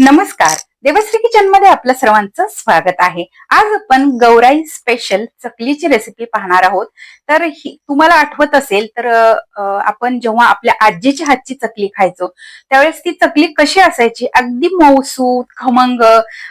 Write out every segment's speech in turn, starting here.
नमस्कार. देवश्री किचनमध्ये आपलं सर्वांचं स्वागत आहे. आज आपण गौराई स्पेशल चकलीची रेसिपी पाहणार आहोत. तर ही तुम्हाला आठवत असेल तर आपण जेव्हा आपल्या आजीच्या हातची चकली खायचो त्यावेळेस ती चकली कशी असायची? अगदी मौसूद खमंग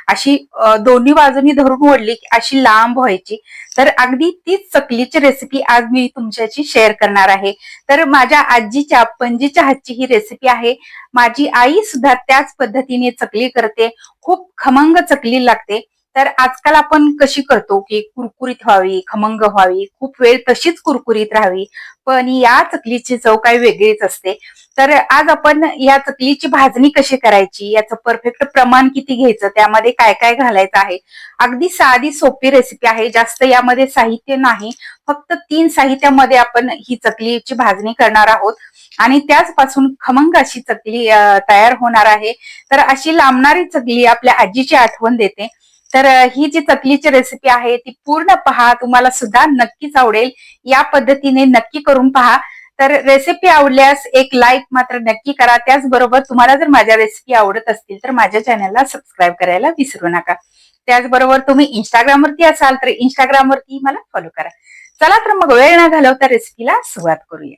अशी दोन्ही बाजूनी धरून ओढली की अशी लांब व्हायची. तर अगदी तीच चकलीची रेसिपी आज मी तुमच्याशी शेअर करणार आहे. तर माझ्या आजीच्या पणजीच्या हातची ही रेसिपी आहे. माझी आई सुद्धा त्याच पद्धतीने चकली करते. खूप खमंग चकली लागते. तर आजकाल आपण कशी करतो की कुरकुरीत व्हावी खमंग व्हावी खूप वेळ तशीच कुरकुरीत राहावी पण या चकलीची चव काही वेगळीच असते. तर आज आपण या चकलीची भाजणी कशी करायची याचं परफेक्ट प्रमाण किती घ्यायचं त्यामध्ये काय काय घालायचं आहे? अगदी साधी सोपी रेसिपी आहे जास्त यामध्ये साहित्य नाही फक्त तीन साहित्यामध्ये आपण ही चकलीची भाजणी करणार आहोत. आणि त्याचपासून खमंग अशी चकली तयार होणार आहे. तर अशी लांबणारी चकली आपल्या आजीची आठवण देते. तर ही जी चकलीची रेसिपी आहे ती पूर्ण पहा तुम्हाला सुद्धा नक्कीच आवडेल. या पद्धतीने नक्की करून पहा. तर रेसिपी आवडल्यास एक लाईक मात्र नक्की करा. त्याचबरोबर तुम्हाला जर माझ्या रेसिपी आवडत असतील तर माझ्या चॅनलला सबस्क्राईब करायला विसरू नका. त्याचबरोबर तुम्ही इंस्टाग्रामवरती असाल तर इंस्टाग्रामवरती मला फॉलो करा. चला तर मग वेळ न घालवता रेसिपीला सुरुवात करूया.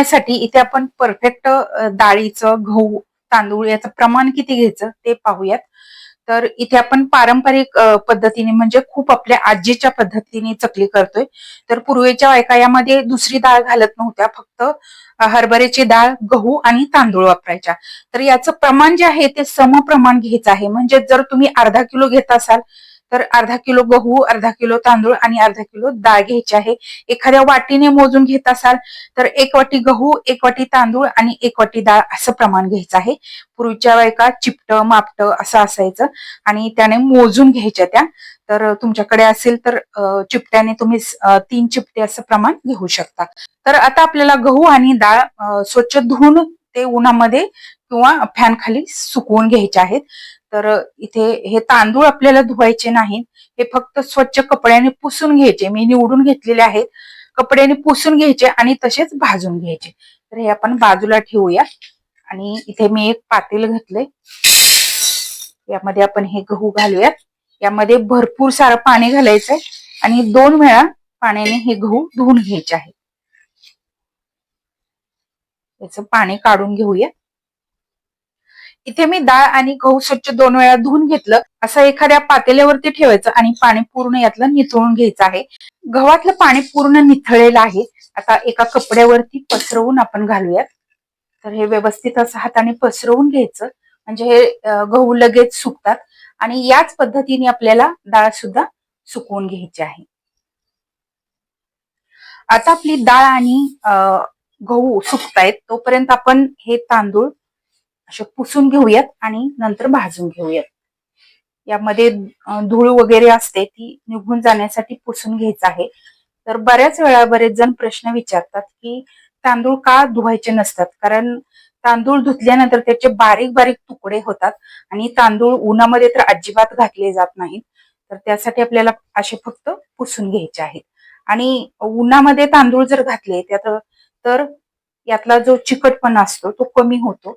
करण्यासाठी इथे आपण परफेक्ट डाळीचं गहू तांदूळ याचं प्रमाण किती घ्यायचं ते पाहूयात. तर इथे आपण पारंपरिक पद्धतीने म्हणजे खूप आपल्या आजीच्या पद्धतीने चकली करतोय. तर पूर्वीच्या बायका यामध्ये दुसरी डाळ घालत नव्हत्या फक्त हरभऱ्याची डाळ गहू आणि तांदूळ वापरायच्या. तर याचं प्रमाण जे आहे ते सम प्रमाण घ्यायचं आहे. म्हणजे जर तुम्ही अर्धा किलो घेत असाल तर अर्धा किलो गहू अर्धा किलो तांदूळ आणि अर्धा किलो डाळ घ्यायची आहे. एखाद्या वाटीने मोजून घेत असाल तर एक वाटी गहू एक वाटी तांदूळ आणि एक वाटी डाळ असं प्रमाण घ्यायचं आहे. पूर्वीच्या बायका चिपट मापट असं असायचं आणि त्याने मोजून घ्यायच्या त्या. तर तुमच्याकडे असेल तर चिपट्याने तुम्ही तीन चिपटे असं प्रमाण घेऊ शकता. तर आता आपल्याला गहू आणि डाळ स्वच्छ धुवून ते उन्हामध्ये किंवा फॅन खाली सुकवून घ्यायचे आहेत. तर इथे हे तांदूळ आपल्याला धुवायचे नाहीत. हे फक्त स्वच्छ कपड्याने पुसून घ्यायचे. मी निवडून घेतलेले आहेत. कपड्याने पुसून घ्यायचे आणि तसेच भाजून घ्यायचे. तर हे आपण बाजूला ठेवूया. आणि इथे मी एक पातेल घेतलंय. यामध्ये आपण हे गहू घालूयात. यामध्ये भरपूर सारं पाणी घालायचंय. आणि दोन वेळा पाण्याने हे गहू धुवून घ्यायचे आहे याच पाणी काढून घेऊया. इथे मी डाळ आणि गहू स्वच्छ दोन वेळा धुवून घेतलं. असं एखाद्या पातेल्यावरती ठेवायचं आणि पाणी पूर्ण यातलं निथळून घ्यायचं आहे. गव्हातलं पाणी पूर्ण निथळलेलं आहे. आता एका कपड्यावरती पसरवून आपण घालूयात. तर हे व्यवस्थित असं हाताने पसरवून घ्यायचं. म्हणजे हे गहू लगेच सुकतात. आणि याच पद्धतीने आपल्याला डाळ सुद्धा सुकवून घ्यायची आहे. आता आपली डाळ आणि गहू सुकतायत. तोपर्यंत आपण हे तांदूळ असे पुसून घेऊयात आणि नंतर भाजून घेऊयात. यामध्ये धूळ वगैरे असते ती निघून जाण्यासाठी पुसून घ्यायचं आहे. तर बऱ्याच वेळा बरेच जण प्रश्न विचारतात की तांदूळ का धुवायचे नसतात? कारण तांदूळ धुतल्यानंतर त्याचे बारीक बारीक तुकडे होतात आणि तांदूळ उन्हामध्ये तर अजिबात घातले जात नाहीत. तर त्यासाठी आपल्याला असे फक्त पुसून घ्यायचे आहेत. आणि उन्हामध्ये तांदूळ जर घातले त्यात तर यातला जो चिकटपणा असतो तो कमी होतो.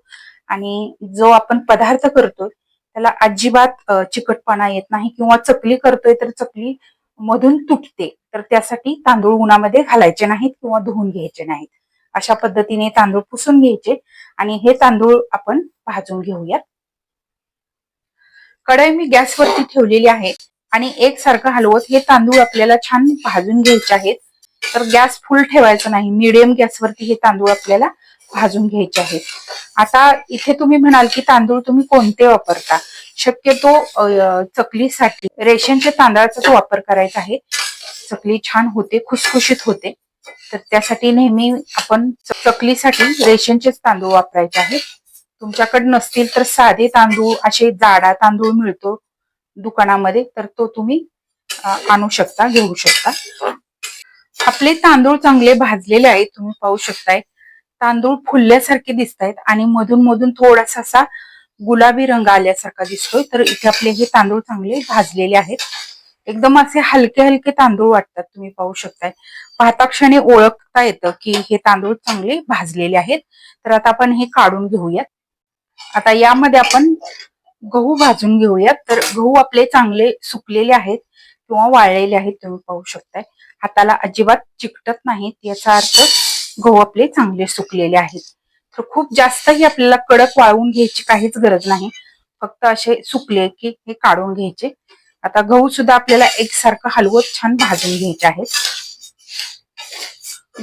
आणि जो आपण पदार्थ करतोय त्याला अजिबात चिकटपणा येत नाही किंवा चकली करतोय तर चकली मधून तुटते. तर त्यासाठी तांदूळ उन्हामध्ये घालायचे नाहीत किंवा धुवून घ्यायचे नाहीत. अशा पद्धतीने तांदूळ पुसून घ्यायचे आणि हे तांदूळ आपण भाजून घेऊयात. कढई मी गॅसवरती ठेवलेली आहे आणि एकसारखं हलवत हे तांदूळ आपल्याला छान भाजून घ्यायचे आहेत. तर गॅस फुल ठेवायचा नाही मिडियम गॅसवरती हे तांदूळ आपल्याला भाजून घ्यायचे आहेत. आता इथे तुम्ही म्हणाल की तांदूळ तुम्ही कोणते वापरता? शक्यतो चकलीसाठी रेशनच्या तांदळाचाच वापर करायचा आहे चकली छान होते खुसखुशीत होते. तर त्यासाठी नेहमी आपण चकलीसाठी रेशनचेच तांदूळ वापरायचे आहेत. तुमच्याकडे नसतील तर साधे तांदूळ असे जाडा तांदूळ मिळतो दुकानामध्ये तर तो तुम्ही आणू शकता घेऊ शकता. आपले तांदूळ चांगले भाजलेले आहेत तुम्ही पाहू शकताय. तांदूळ फुलल्यासारखे दिसत आहेत आणि मधून मधून थोडासा असा गुलाबी रंग आल्यासारखा दिसतोय. तर इथे आपले हे तांदूळ चांगले भाजलेले आहेत. एकदम असे हलके हलके तांदूळ वाटतात तुम्ही पाहू शकताय. पाहता क्षणी ओळखता येतं की हे तांदूळ चांगले भाजलेले आहेत. तर आता आपण हे काढून घेऊयात. आता यामध्ये आपण गहू भाजून घेऊयात. तर गहू आपले चांगले सुकलेले आहेत किंवा वाळलेले आहेत तुम्ही पाहू शकताय. हाताला अजिबात चिकटत नाहीत याचा अर्थ गहू आपले चांगले सुकलेले आहेत. तर खूप जास्तही आपल्याला कडक वाळवून घ्यायची काहीच गरज नाही. फक्त असे सुकले की हे काढून घ्यायचे. आता गहू सुद्धा आपल्याला एकसारखं हलवत छान भाजून घ्यायचे आहेत.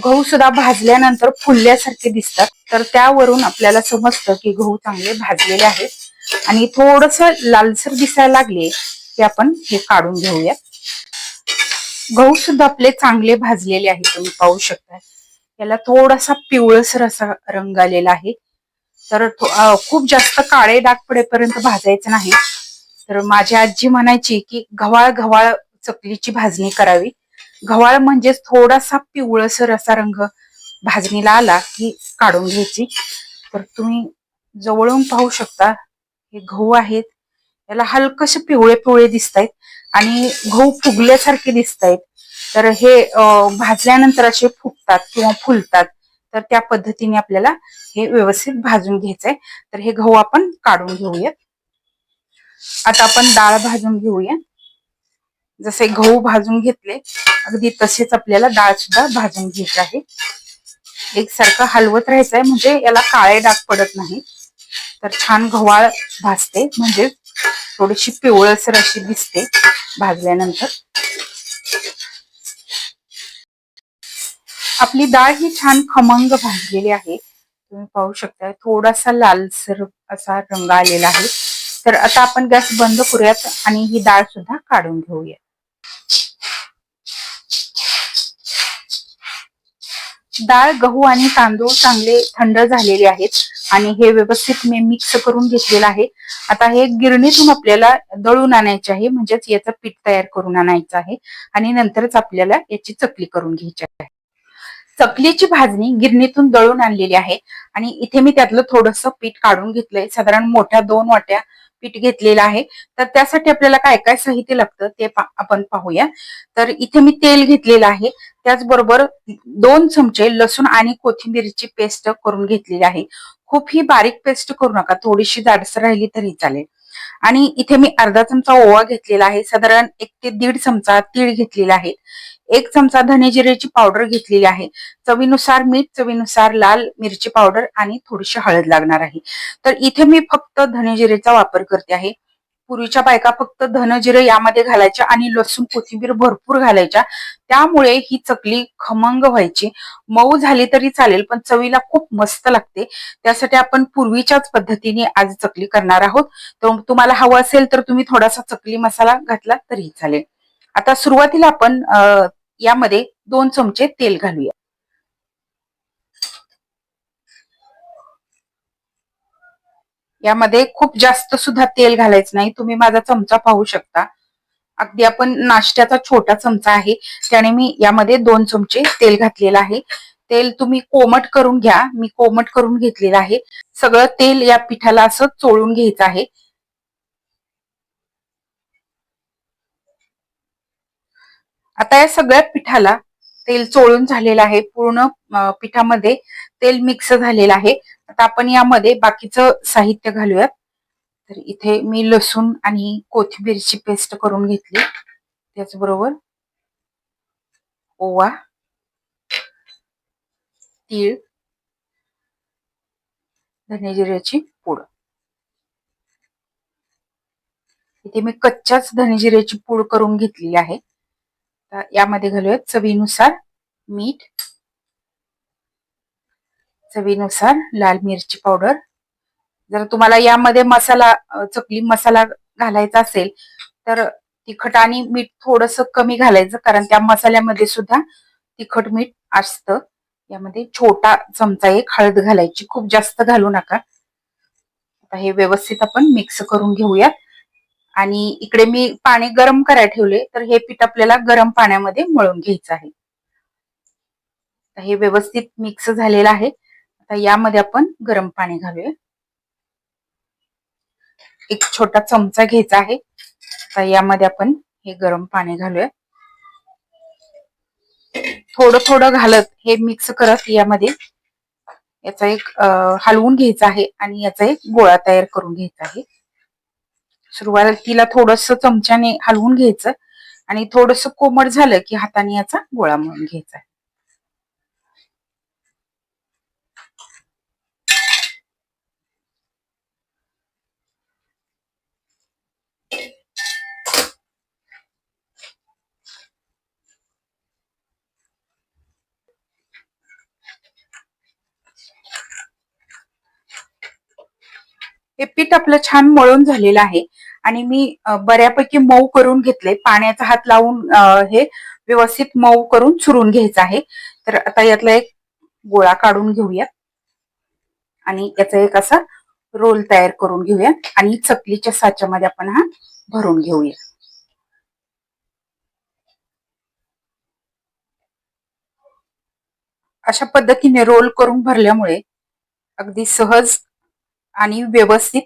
गहू सुद्धा भाजल्यानंतर फुलल्यासारखे दिसतात. तर त्यावरून आपल्याला समजतं की गहू चांगले भाजलेले आहेत. आणि थोडस लालसर दिसायला लागले की आपण हे काढून घेऊया. गहू सुद्धा आपले चांगले भाजलेले आहेत तुम्ही पाहू शकता. याला थोडासा पिवळसर असा रंग आलेला आहे. तर खूप जास्त काळे डाग पडेपर्यंत भाजायचं नाही. तर माझी आजी म्हणायची की गव्हाळ गव्हाळ चकलीची भाजणी करावी. गव्हाळ म्हणजेच थोडासा पिवळसर असा रंग भाजणीला आला की काढून घ्यायची. तर तुम्ही जवळून पाहू शकता हे गहू आहेत. याला हलकसे पिवळे पिवळे दिसत आहेत आणि गहू फुगल्यासारखे दिसत आहेत तर हे भाजल्यानंतर असे फुटतात किंवा फुलतात तर त्या पद्धतीने आपल्याला हे व्यवस्थित भाजून घ्यायचंय. तर हे गहू आपण काढून घेऊयात. आता आपण डाळ भाजून घेऊया. जसे गहू भाजून घेतले अगदी तसेच आपल्याला डाळ सुद्धा भाजून घ्यायची आहे. एकसारखं हलवत राहायचंय म्हणजे याला काळे डाग पडत नाही. तर छान गव्हाळ भाजते म्हणजे थोडीशी पिवळसर अशी दिसते भाजल्यानंतर. आपली डाळ ही छान खमंग भाजलेली आहे. तुम्ही पाहू शकता थोडासा लालसर असा रंग आलेला आहे. तर आता आपण गॅस बंद करूयात आणि ही डाळ सुद्धा काढून घेऊया. डाळ गहू आणि तांदूळ चांगले थंड झालेले आहेत आणि हे व्यवस्थित मी मिक्स करून घेतलेलं आहे. आता हे गिरणीतून आपल्याला दळून आणायचे आहे म्हणजेच याचं पीठ तयार करून आणायचं आहे आणि नंतरच आपल्याला याची चकली करून घ्यायची आहे. चकलीची भाजणी गिरणीतून दळून आणलेली आहे. आणि इथे मी त्यातलं थोडस पीठ काढून घेतलंय. साधारण मोठ्या दोन वाट्या पीठ घेतलेलं आहे. तर त्यासाठी आपल्याला काय काय साहित्य लागतं ते आपण पाहूया. तर इथे मी तेल घेतलेलं आहे. त्याचबरोबर दोन चमचे लसूण आणि कोथिंबीरची पेस्ट करून घेतलेली आहे. खूप ही बारीक पेस्ट करू नका. थोडीशी जाडसर राहिली तरी चालेल. आणि इथे मी अर्धा चमचा ओवा घेतलेला आहे. साधारण एक ते दीड चमचा तीळ घेतलेला आहे. एक चमचा धनेजिरेची पावडर घेतलेली आहे. चवीनुसार मीठ चवीनुसार लाल मिरची पावडर आणि थोडीशी हळद लागणार आहे. तर इथे मी फक्त धनेजिरेचा वापर करते आहे. पूर्वीच्या बायका फक्त धनजिरे यामध्ये घालायच्या आणि लसूण कोथिंबीर भरपूर घालायच्या. त्यामुळे ही चकली खमंग व्हायची. मऊ झाली तरी चालेल पण चवीला खूप मस्त लागते. त्यासाठी आपण पूर्वीच्याच पद्धतीने आज चकली करणार आहोत. तर तुम्हाला हवं असेल तर तुम्ही थोडासा चकली मसाला घातला तरी चालेल. आता सुरुवातीला आपण यामध्ये दोन चमचे तेल घालूया. यामध्ये खूप जास्त सुद्धा तेल घालायचं नाही. तुम्ही माझा चमचा पाहू शकता. अगदी आपण नाश्त्याचा छोटा चमचा आहे. त्याने मी यामध्ये दोन चमचे तेल घातलेलं आहे. तेल तुम्ही कोमट करून घ्या. मी कोमट करून घेतलेलं आहे. सगळं तेल या पिठाला असं चोळून घ्यायचं आहे. आता या सगळ्या पिठाला तेल चोळून झालेलं आहे. पूर्ण पिठामध्ये तेल मिक्स झालेलं आहे. आता आपण यामध्ये बाकीचं साहित्य घालूयात. तर इथे मी लसूण आणि कोथिंबीरची पेस्ट करून घेतली. त्याचबरोबर ओवा तीळ धनेजिऱ्याची पूड. इथे मी कच्च्याच धनेजिऱ्याची पूड करून घेतलेली आहे. यामध्ये घालूयात चवीनुसार मीठ चवीनुसार लाल मिरची पावडर. जर तुम्हाला यामध्ये मसाला चकली मसाला घालायचा असेल तर तिखट आणि मीठ थोडस कमी घालायचं कारण त्या मसाल्यामध्ये सुद्धा तिखट मीठ असतं. यामध्ये छोटा चमचा एक हळद घालायची खूप जास्त घालू नका. आता हे व्यवस्थित आपण मिक्स करून घेऊयात. आणि इकडे मी पाणी गरम करायला ठेवले तर हे पीठ आपल्याला गरम पाण्यामध्ये मळून घ्यायचं आहे. हे व्यवस्थित मिक्स झालेलं आहे. आता यामध्ये आपण गरम पाणी घालूया. एक छोटा चमचा घ्यायचा आहे. आता यामध्ये आपण हे गरम पाणी घालूया. थोडं थोडं घालत हे मिक्स करत यामध्ये याचा एक हलवून घ्यायचा आहे आणि याचा एक गोळा तयार करून घ्यायचा आहे. सुरुवातीला थोडस चमच्याने हलवून घ्यायचं आणि थोडस कोमट झालं की हाताने याचा गोळा म्हणून घ्यायचा आहे. हे पीठ आपलं छान मळून झालेलं आहे. आणि मी बऱ्यापैकी मऊ करून घेतले पाण्याचा हात लावून हे व्यवस्थित मऊ करून चुरून घ्यायचं आहे. तर आता यातला एक गोळा काढून घेऊया. आणि याचा एक असा रोल तयार करून घेऊया. आणि चकलीच्या साच्यामध्ये आपण हा भरून घेऊया. अशा पद्धतीने रोल करून भरल्यामुळे अगदी सहज आणि व्यवस्थित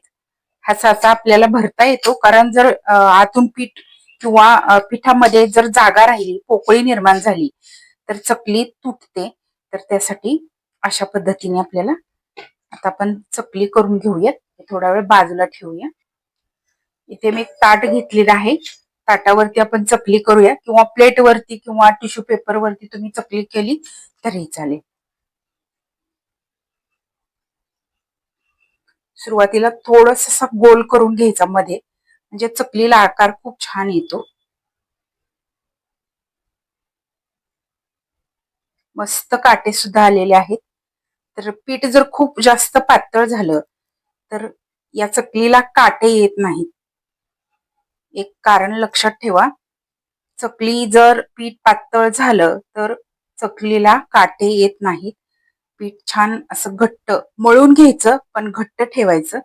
हा साचा आपल्याला भरता येतो. कारण जर आतून पीठ किंवा पिठामध्ये जर जागा राहिली पोकळी निर्माण झाली तर चकली तुटते. तर त्यासाठी अशा पद्धतीने आपल्याला आता आपण चकली करून घेऊयात. थोडा वेळ बाजूला ठेवूया. इथे मी ताट घेतलेलं आहे. ताटावरती आपण चकली करूया. किंवा प्लेटवरती किंवा टिश्यू पेपरवरती तुम्ही चकली केली तरी चालेल. सुरुवातीला थोडस असा गोल करून घ्यायचा मध्ये. म्हणजे चकलीला आकार खूप छान येतो. मस्त काटे सुद्धा आलेले आहेत. तर पीठ जर खूप जास्त पातळ झालं तर या चकलीला काटे येत नाहीत. एक कारण लक्षात ठेवा. चकली जर पीठ पातळ झालं तर चकलीला काटे येत नाहीत. पीठ छान असं घट्ट मळून घ्यायचं पण घट्ट ठेवायचं.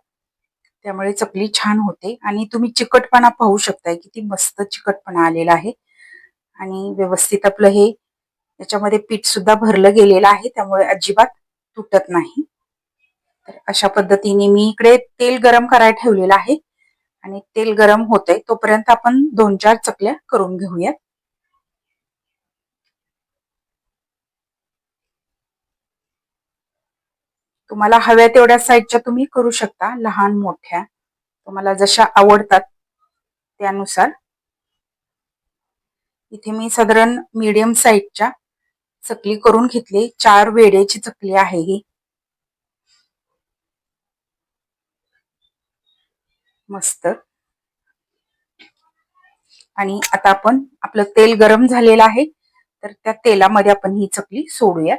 त्यामुळे चकली छान होते. आणि तुम्ही चिकटपणा पाहू शकताय किती मस्त चिकटपणा आलेला आहे. आणि व्यवस्थित आपलं हे याच्यामध्ये पीठ सुद्धा भरलं गेलेलं आहे. त्यामुळे अजिबात तुटत नाही. तर अशा पद्धतीने मी इकडे तेल गरम करायला ठेवलेलं आहे. आणि तेल गरम होतंय तोपर्यंत आपण दोन चार चकल्या करून घेऊयात. तुम्हाला हव्या तेवढ्या साईजच्या तुम्ही करू शकता लहान मोठ्या. तुम्हाला जशा आवडतात त्यानुसार. इथे मी साधारण मीडियम साईजच्या चकली करून घेतली. चार वेड्याची चकली आहे ही. मस्त. आणि आता आपण आपलं तेल गरम झालेलं आहे. तर त्या तेलामध्ये आपण ही चकली सोडूयात.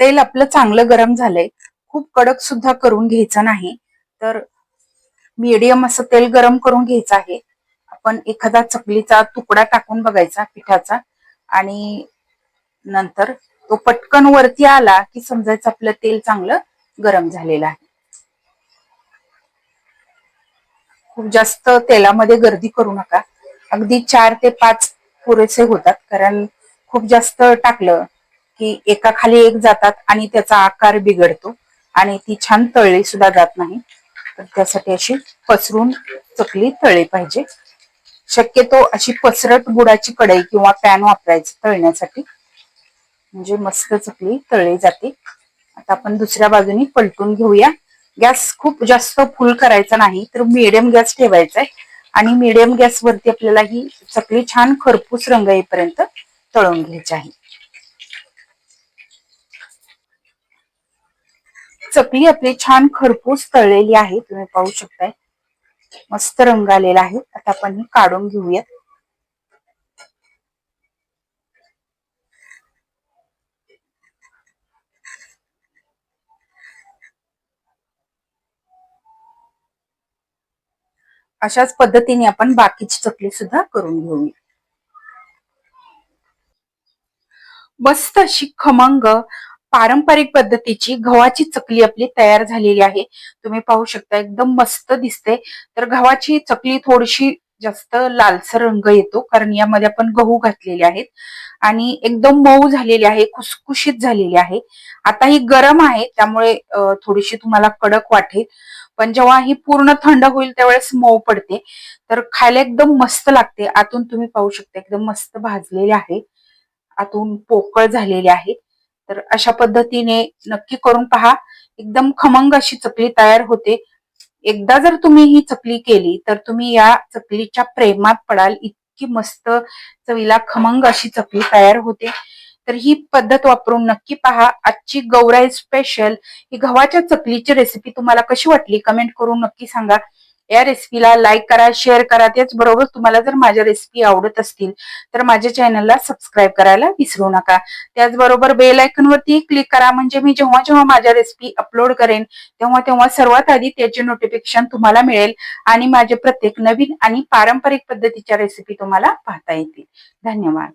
तेल आपलं चांगलं गरम झालंय. खूप कडक सुद्धा करून घ्यायचं नाही. तर मीडियम असं तेल गरम करून घ्यायचं आहे. आपण एखादा चकलीचा तुकडा टाकून बघायचा पिठाचा. आणि नंतर तो पटकन वरती आला की समजायचं आपलं तेल चांगलं गरम झालेलं आहे. खूप जास्त तेलामध्ये गर्दी करू नका. अगदी चार ते पाच पुरेसे होतात कारण खूप जास्त टाकलं की एका खाली एक जातात आणि त्याचा आकार बिघडतो आणि ती छान तळली सुद्धा जात नाही. तर त्यासाठी अशी पसरून चकली तळली पाहिजे. शक्यतो अशी पसरट गुडाची कढई किंवा पॅन वापरायची तळण्यासाठी. म्हणजे मस्त चकली तळली जाते. आता आपण दुसऱ्या बाजूनी पलटून घेऊया. गॅस खूप जास्त फुल करायचा नाही तर मिडियम गॅस ठेवायचा आहे. आणि मिडियम गॅस वरती आपल्याला ही चकली छान खरपूस रंग येईपर्यंत तळून घ्यायची आहे. चकली आपली छान खरपूस तळलेली आहे तुम्ही पाहू शकताय. मस्त रंग आलेला आहे. आता आपण ही काढून घेऊयात. अशाच पद्धतीने आपण बाकीची चकली सुद्धा करून घेऊया. मस्त अशी खमंग पारंपरिक पद्धतीची गव्हाची चकली आपली तयार झालेली आहे. तुम्ही पाहू शकता एकदम मस्त दिसते. तर गव्हाची चकली थोडीशी जास्त लालसर रंग येतो कारण यामध्ये आपण गहू घातलेले आहेत. आणि एकदम मऊ झालेली आहे खुसखुशीत झालेली आहे. आता ही गरम आहे त्यामुळे थोडीशी तुम्हाला कडक वाटेल. पण जेव्हा ही पूर्ण थंड होईल त्यावेळेस मऊ पडते. तर खायला एकदम मस्त लागते. आतून तुम्ही पाहू शकता एकदम मस्त भाजलेले आहे. आतून पोकळ झालेले आहे तर अशा पद्धतीने नक्की करून पहा. एकदम खमंग अशी चकली तयार होते. एकदा जर तुम्ही ही चकली केली तर तुम्ही या चकलीच्या प्रेमात पडाल. इतकी मस्त चवीला खमंग अशी चकली तयार होते. तर ही पद्धत वापरून नक्की पहा. आजची गौराई स्पेशल ही गव्हाच्या चकलीची रेसिपी तुम्हाला कशी वाटली? कमेंट करून नक्की सांगा. या रेसिपीला लाईक करा शेअर करा. त्याचबरोबर तुम्हाला जर माझ्या रेसिपी आवडत असतील तर माझ्या चॅनलला सबस्क्राईब करायला विसरू नका. त्याचबरोबर बेल आयकनवरती क्लिक करा. म्हणजे मी जेव्हा जेव्हा माझ्या रेसिपी अपलोड करेन तेव्हा तेव्हा सर्वात आधी त्याचे नोटिफिकेशन तुम्हाला मिळेल आणि माझे प्रत्येक नवीन आणि पारंपरिक पद्धतीच्या रेसिपी तुम्हाला पाहता येतील. धन्यवाद.